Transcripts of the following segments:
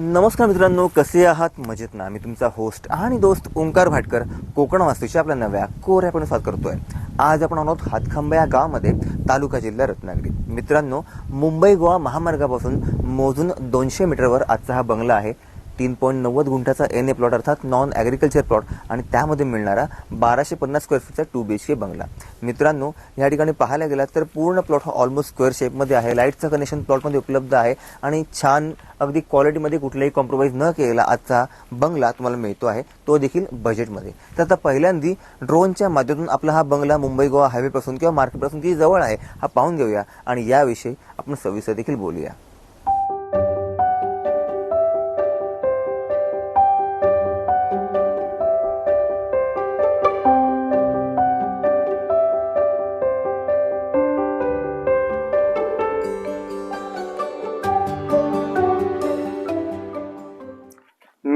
नमस्कार मित्रांनो कसे आहात? मजेत ना. मी तुमचा होस्ट आणि दोस्त ओंकार भाटकर कोकण वास्तूच्या आपल्या नव्या कोऱ्यापणे स्वागत करतोय. आज आपण आहोत हातखंबा या गावामध्ये तालुका जिल्हा रत्नागिरी. मित्रांनो मुंबई गोवा महामार्गापासून मोजून दोनशे मीटरवर आजचा हा बंगला आहे. तीन पॉईंट नव्वद गुंठाचा एन ए प्लॉट अर्थात नॉन ॲग्रिकल्चर प्लॉट आणि त्यामध्ये मिळणारा बाराशे पन्नास स्क्वेअर फीटचा टू बी एच के बंगला. मित्रांनो या ठिकाणी पाहायला गेलात तर पूर्ण प्लॉट हा ऑलमोस्ट स्क्वेअर शेपमध्ये आहे. लाईटचं कनेक्शन प्लॉटमध्ये उपलब्ध आहे आणि छान अगदी क्वालिटीमध्ये कुठलाही कॉम्प्रोमाइज न केलेला आजचा बंगला तुम्हाला मिळतो आहे. तो देखील बजेटमध्ये तर आता पहिल्यांदी ड्रोनच्या माध्यमातून आपला हा बंगला मुंबई गोवा हायवेपासून किंवा मार्केटपासून किती जवळ आहे हा पाहून घेऊया. आणि याविषयी आपण सविस्तर देखील बोलूया.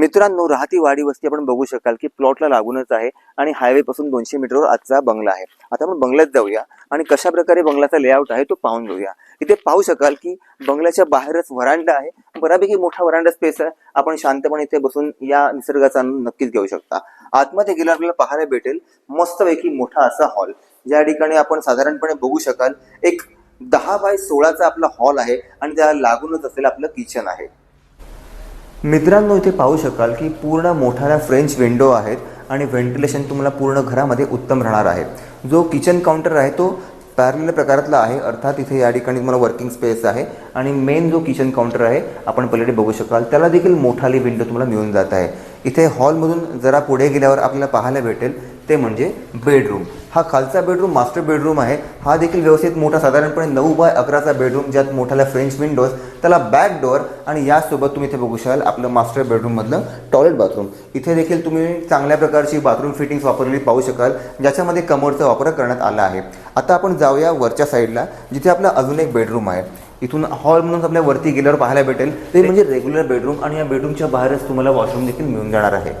मित्रांनो राहती वाडी वस्ती आपण बघू शकाल की प्लॉटला लागूनच आहे आणि हायवे पासून दोनशे मीटरवर आजचा बंगला आहे. आता आपण बंगल्यात जाऊया आणि कशा प्रकारे बंगल्याचा लेआउट आहे तो पाहून घेऊया. इथे पाहू शकाल की बंगल्याच्या बाहेरच व्हरांडा आहे. बऱ्यापैकी मोठा वरांडा स्पेस आहे. आपण शांतपणे इथे बसून या निसर्गाचा नक्कीच घेऊ शकता. आतमध्ये गेल्यावर आपल्याला पाहायला भेटेल मस्तपैकी मोठा असा हॉल ज्या ठिकाणी आपण साधारणपणे बघू शकाल एक दहा बाय सोळाचा आपला हॉल आहे आणि त्याला लागूनच असलेलं आपलं किचन आहे. मित्रांनो इथे पाहू शकाल की पूर्ण मोठ्या फ्रेंच विंडो आहेत आणि व्हेंटिलेशन तुम्हाला पूर्ण घरामध्ये उत्तम राहणार आहे. जो किचन काउंटर आहे तो पॅरल प्रकारातला आहे. अर्थात इथे या ठिकाणी तुम्हाला वर्किंग स्पेस आहे आणि मेन जो किचन काउंटर आहे आपण पलीकडे बघू शकाल. त्याला देखील मोठाली विंडो तुम्हाला मिळून जात आहे. इथे हॉलमधून जरा पुढे गेल्यावर आपल्याला पाहायला भेटेल ते म्हणजे बेडरूम हा खालचा बेडरूम मास्टर बेडरूम आहे. हा देखील व्यवस्थित मोठा साधारणपणे नऊ बाय अकराचा बेडरूम ज्यात मोठ्याला फ्रेंच विंडोज त्याला बॅक डोअर आणि यासोबत तुम्ही इथे बघू शकाल आपलं मास्टर बेडरूममधलं टॉयलेट बाथरूम इथे देखील तुम्ही चांगल्या प्रकारची बाथरूम फिटिंग्स वापरलेली पाहू शकाल ज्याच्यामध्ये कमोडचा वापर करण्यात आला आहे. आता आपण जाऊया वरच्या साईडला जिथे आपला अजून एक बेडरूम आहे. इथून हॉल म्हणून आपल्या वरती गेल्यावर पाहायला भेटेल ते म्हणजे रेग्युलर बेडरूम आणि या बेडरूमच्या बाहेरच तुम्हाला वॉशरूम देखील मिळून जाणार आहे.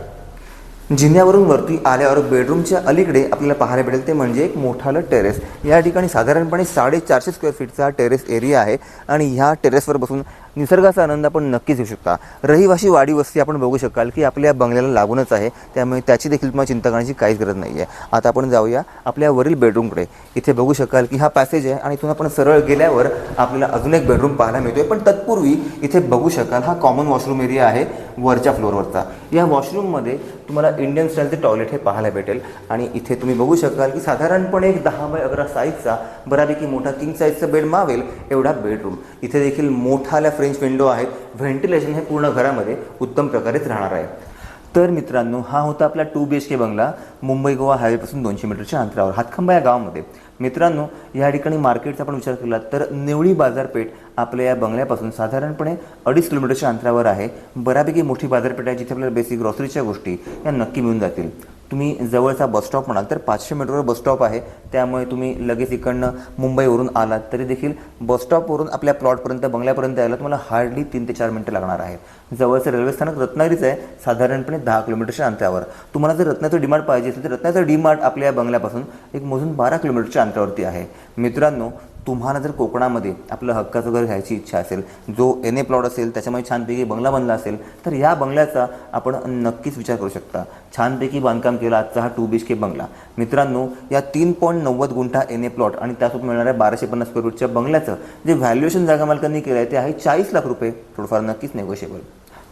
जिन्यावरून वरती आल्यावर बेडरूमच्या अलीकडे आपल्याला पाहायला भेटेल ते म्हणजे एक मोठालं टेरेस या ठिकाणी साधारणपणे साडेचारशे स्क्वेअर फीटचा टेरेस एरिया आहे. आणि ह्या टेरेसवर बसून निसर्गाचा आनंद आपण नक्कीच घेऊ शकता. रहिवाशी वाडी वस्ती आपण बघू शकाल की आपल्या बंगल्याला लागूनच आहे. त्यामुळे त्याची देखील तुम्हाला चिंता करण्याची काहीच गरज नाही आहे आता आपण जाऊया आपल्या वरील बेडरूमकडे इथे बघू शकाल की हा पॅसेज आहे आणि इथून आपण सरळ गेल्यावर आपल्याला अजून एक बेडरूम पाहायला मिळतोय. पण तत्पूर्वी इथे बघू शकाल हा कॉमन वॉशरूम एरिया आहे वरच्या फ्लोअरवरचा या वॉशरूममध्ये तुम्हाला इंडियन स्टाईलचे टॉयलेट हे पाहायला भेटेल. आणि इथे तुम्ही बघू शकाल की साधारणपणे एक दहा बाय अकरा साईजचा बऱ्यापैकी मोठा किंग साईजचा बेड मावेल एवढा बेडरूम इथे देखील मोठाल्या फ्रेंच विंडो आहेत. व्हेंटिलेशन हे पूर्ण घरामध्ये उत्तम प्रकारेच राहणार आहे. तर मित्रांनो हा होता आपला टू बी एच के बंगला. मुंबई गोवा हायवेपासून दोनशे मीटरच्या अंतरावर. हातखंबा या गावामध्ये. मित्रांनो या ठिकाणी मार्केटचा आपण विचार केला तर निवळी बाजारपेठ आपल्या या बंगल्यापासून साधारणपणे अडीच किलोमीटरच्या अंतरावर आहे. बऱ्यापैकी मोठी बाजारपेठ आहे जिथे आपल्याला बेसिक ग्रॉसरीच्या गोष्टी या नक्की मिळून जातील. तुम्ही जवळचा बसस्टॉप म्हणाल तर पाचशे मीटरवर बसस्टॉप आहे. त्यामुळे तुम्ही लगेच इकडनं मुंबईवरून आलात तरी देखील बसस्टॉपवरून आपल्या प्लॉटपर्यंत बंगल्यापर्यंत यायला तुम्हाला हार्डली तीन ते चार मिनटं लागणार आहे जवळचं रेल्वे स्थानक रत्नागिरीचं आहे साधारणपणे दहा किलोमीटरच्या अंतरावर. तुम्हाला जर रत्नाचं डीमार्ट पाहिजे असेल तर रत्नाचं डीमार्ट आपल्या या बंगल्यापासून एक मोजून बारा किलोमीटरच्या अंतरावरती आहे. मित्रांनो तुम्हाला जर कोकणामध्ये आपलं हक्काचं घर घ्यायची इच्छा असेल जो एन ए प्लॉट असेल त्याच्यामध्ये छानपैकी बंगला बनला असेल तर या बंगल्याचा आपण नक्कीच विचार करू शकता. छानपैकी बांधकाम केला आजचा हा टू बी एच के बंगला. मित्रांनो या तीन पॉईंट नव्वद गुंठा एन ए प्लॉट आणि त्यासोबत मिळणाऱ्या बाराशे पन्नास स्क्वेअर फूटच्या बंगल्याचं जे व्हॅल्युएशन जागा मालकांनी केलं आहे ते आहे चाळीस लाख रुपये. थोडंफार नक्कीच नेगोशिएबल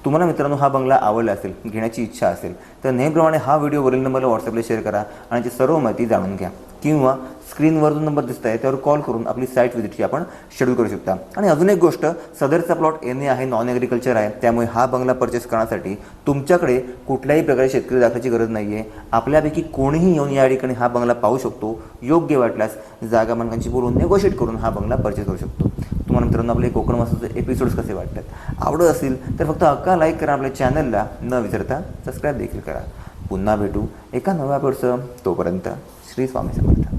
तुम्हाला मित्रांनो हा बंगला आवडला असेल घेण्याची इच्छा असेल तर नेहमीप्रमाणे हा व्हिडिओ वरील नंबरला व्हॉट्सअपला शेअर करा आणि त्याची सर्व माहिती जाणून घ्या. किंवा स्क्रीनवर जो नंबर दिसत आहे त्यावर कॉल करून आपली साईट व्हिजिटची आपण शेड्यूल करू शकता. आणि अजून एक गोष्ट सदरचा प्लॉट एन ए आहे नॉन ॲग्रिकल्चर आहे. त्यामुळे हा बंगला परचेस करण्यासाठी तुमच्याकडे कुठल्याही प्रकारे शेतकरी दाखल्याची गरज नाही आहे आपल्यापैकी कोणीही येऊन या ठिकाणी हा बंगला पाहू शकतो. योग्य वाटल्यास जागा मालकांशी बोलून नेगोशिएट करून हा बंगला परचेस करू शकतो. तुम्हाला मित्रांनो आपले कोकण वास्तूचे एपिसोड्स कसे वाटतात? आवडत असतील तर फक्त अक्का लाईक करा आपल्या चॅनलला न विसरता सबस्क्राईब देखील करा. पुन्हा भेटू एका नव्या पर्सन तोपर्यंत శ్రీ స్వామి సమర్థ